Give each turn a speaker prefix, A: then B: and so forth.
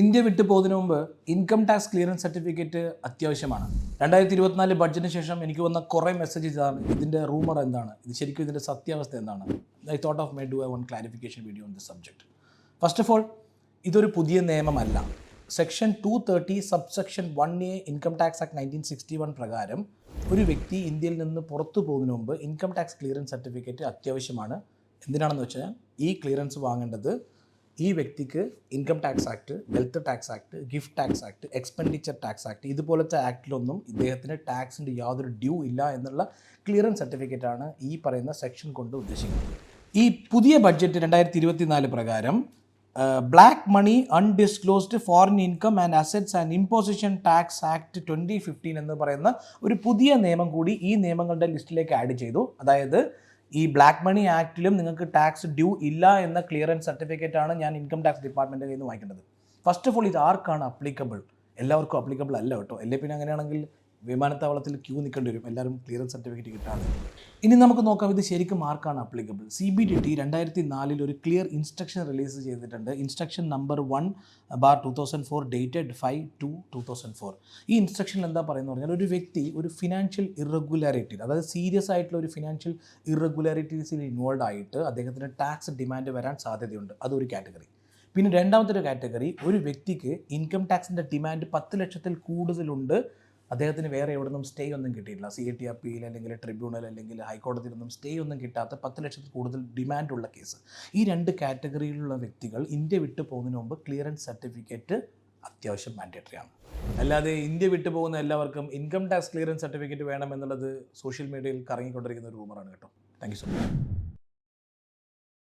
A: India വിട്ടു പോകുന്നതിന് മുമ്പ് ഇൻകം ടാക്സ് ക്ലിയറൻസ് സർട്ടിഫിക്കറ്റ് അത്യാവശ്യമാണ്. രണ്ടായിരത്തി ഇരുപത്തിനാല് ബഡ്ജറ്റിന് ശേഷം എനിക്ക് വന്ന കുറേ മെസ്സേജ് ഇതാണ്. ഇതിന്റെ റൂമർ എന്താണ്? ഇത് ശരിക്കും ഇതിന്റെ സത്യാവസ്ഥ എന്താണ്? I thought of my do I one clarification video on this subject first of all ഇതൊരു പുതിയ നിയമമല്ല. Section two thirty subsection one A income tax act nineteen sixty one പ്രകാരം ഒരു വ്യക്തി ഇന്ത്യയിൽ നിന്ന് പുറത്തു പോകുന്നതിന് മുമ്പ് ഇൻകം ടാക്സ് ക്ലിയറൻസ് സർട്ടിഫിക്കറ്റ് അത്യാവശ്യമാണ്. എന്തിനാണെന്ന് വെച്ചാൽ ഈ ക്ലിയറൻസ് വാങ്ങേണ്ടത് ഈ വ്യക്തിക്ക് income tax act wealth tax act gift tax act expenditure tax act ഇതുപോലത്തെ ആക്ടിലൊന്നും ഇദ്ദേഹത്തിന് ടാക്സിന്റെ യാതൊരു ഡ്യൂ ഇല്ല എന്നുള്ള ക്ലിയറൻസ് സർട്ടിഫിക്കറ്റ് ആണ് ഈ പറയുന്ന സെക്ഷൻ കൊണ്ട് ഉദ്ദേശിക്കുന്നത്. ഈ പുതിയ ബഡ്ജറ്റ് രണ്ടായിരത്തി ഇരുപത്തിനാല് പ്രകാരം black money undisclosed foreign income and assets and imposition tax act twenty fifteen എന്ന് പറയുന്ന ഒരു പുതിയ നിയമം കൂടി ഈ നിയമങ്ങളുടെ ലിസ്റ്റിലേക്ക് ആഡ് ചെയ്തു. അതായത് ഈ ബ്ലാക്ക് മണി ആക്റ്റിലും നിങ്ങൾക്ക് ടാക്സ് ഡ്യൂ ഇല്ല എന്ന ക്ലിയറൻസ് സർട്ടിഫിക്കറ്റ് ആണ് ഞാൻ ഇൻകം ടാക്സ് ഡിപ്പാർട്ട്മെന്റിൽ നിന്ന് വാങ്ങിക്കേണ്ടത്. ഫസ്റ്റ് ഓഫ് ഓൾ ഇത് ആർക്കാണ് അപ്ലിക്കബിൾ എല്ലാവർക്കും അപ്ലിക്കബിൾ അല്ല കേട്ടോ. അല്ലേ? പിന്നെ അങ്ങനെയാണെങ്കിൽ വിമാനത്താവളത്തിൽ ക്യൂ നിൽക്കേണ്ടി വരും. എല്ലാവരും ക്ലിയറൻസ് സർട്ടിഫിക്കറ്റ് കിട്ടാതെ. ഇനി നമുക്ക് നോക്കാം ഇത് ശരിക്കും ആർക്കാണ് applicable C B D T രണ്ടായിരത്തി നാലിൽ ഒരു ക്ലിയർ ഇൻസ്ട്രക്ഷൻ റിലീസ് ചെയ്തിട്ടുണ്ട്. Instruction number one bar two thousand four dated five two two thousand four ഈ ഇൻസ്ട്രക്ഷനിൽ എന്താ പറയുന്നത് പറഞ്ഞാൽ ഒരു വ്യക്തി ഒരു ഫിനാൻഷ്യൽ ഇറഗുലാരിറ്റി അതായത് സീരിയസ് ആയിട്ടുള്ള ഒരു ഫിനാൻഷ്യൽ ഇറഗുലാരിറ്റീസിൽ ഇൻവോൾവ് ആയിട്ട് അദ്ദേഹത്തിന് ടാക്സ് ഡിമാൻഡ് വരാൻ സാധ്യതയുണ്ട്. അതൊരു കാറ്റഗറി പിന്നെ രണ്ടാമത്തെ ഒരു കാറ്റഗറി ഒരു വ്യക്തിക്ക് ഇൻകം ടാക്സിന്റെ ഡിമാൻഡ് പത്ത് ലക്ഷത്തിൽ കൂടുതലുണ്ട്. അദ്ദേഹത്തിന് വേറെ എവിടെ നിന്നും സ്റ്റേ ഒന്നും കിട്ടിയിട്ടില്ല. സി എ ടി അപ്പീൽ അല്ലെങ്കിൽ ട്രിബ്യൂണൽ അല്ലെങ്കിൽ ഹൈക്കോടതിയിൽ നിന്നും സ്റ്റേ ഒന്നും കിട്ടാത്ത പത്ത് ലക്ഷത്തിൽ കൂടുതൽ ഡിമാൻഡുള്ള കേസ് ഈ രണ്ട് കാറ്റഗറിയിലുള്ള വ്യക്തികൾ ഇന്ത്യ വിട്ടു പോകുന്നതിന് മുമ്പ് ക്ലിയറൻസ് സർട്ടിഫിക്കറ്റ് അത്യാവശ്യം മാൻഡേറ്ററി ആണ്. അല്ലാതെ ഇന്ത്യ വിട്ടു പോകുന്ന എല്ലാവർക്കും ഇൻകം ടാക്സ് ക്ലിയറൻസ് സർട്ടിഫിക്കറ്റ് വേണമെന്നുള്ളത് സോഷ്യൽ മീഡിയയിൽ കറങ്ങിക്കൊണ്ടിരിക്കുന്ന ഒരു റൂമറാണ് കേട്ടോ. Thank you so much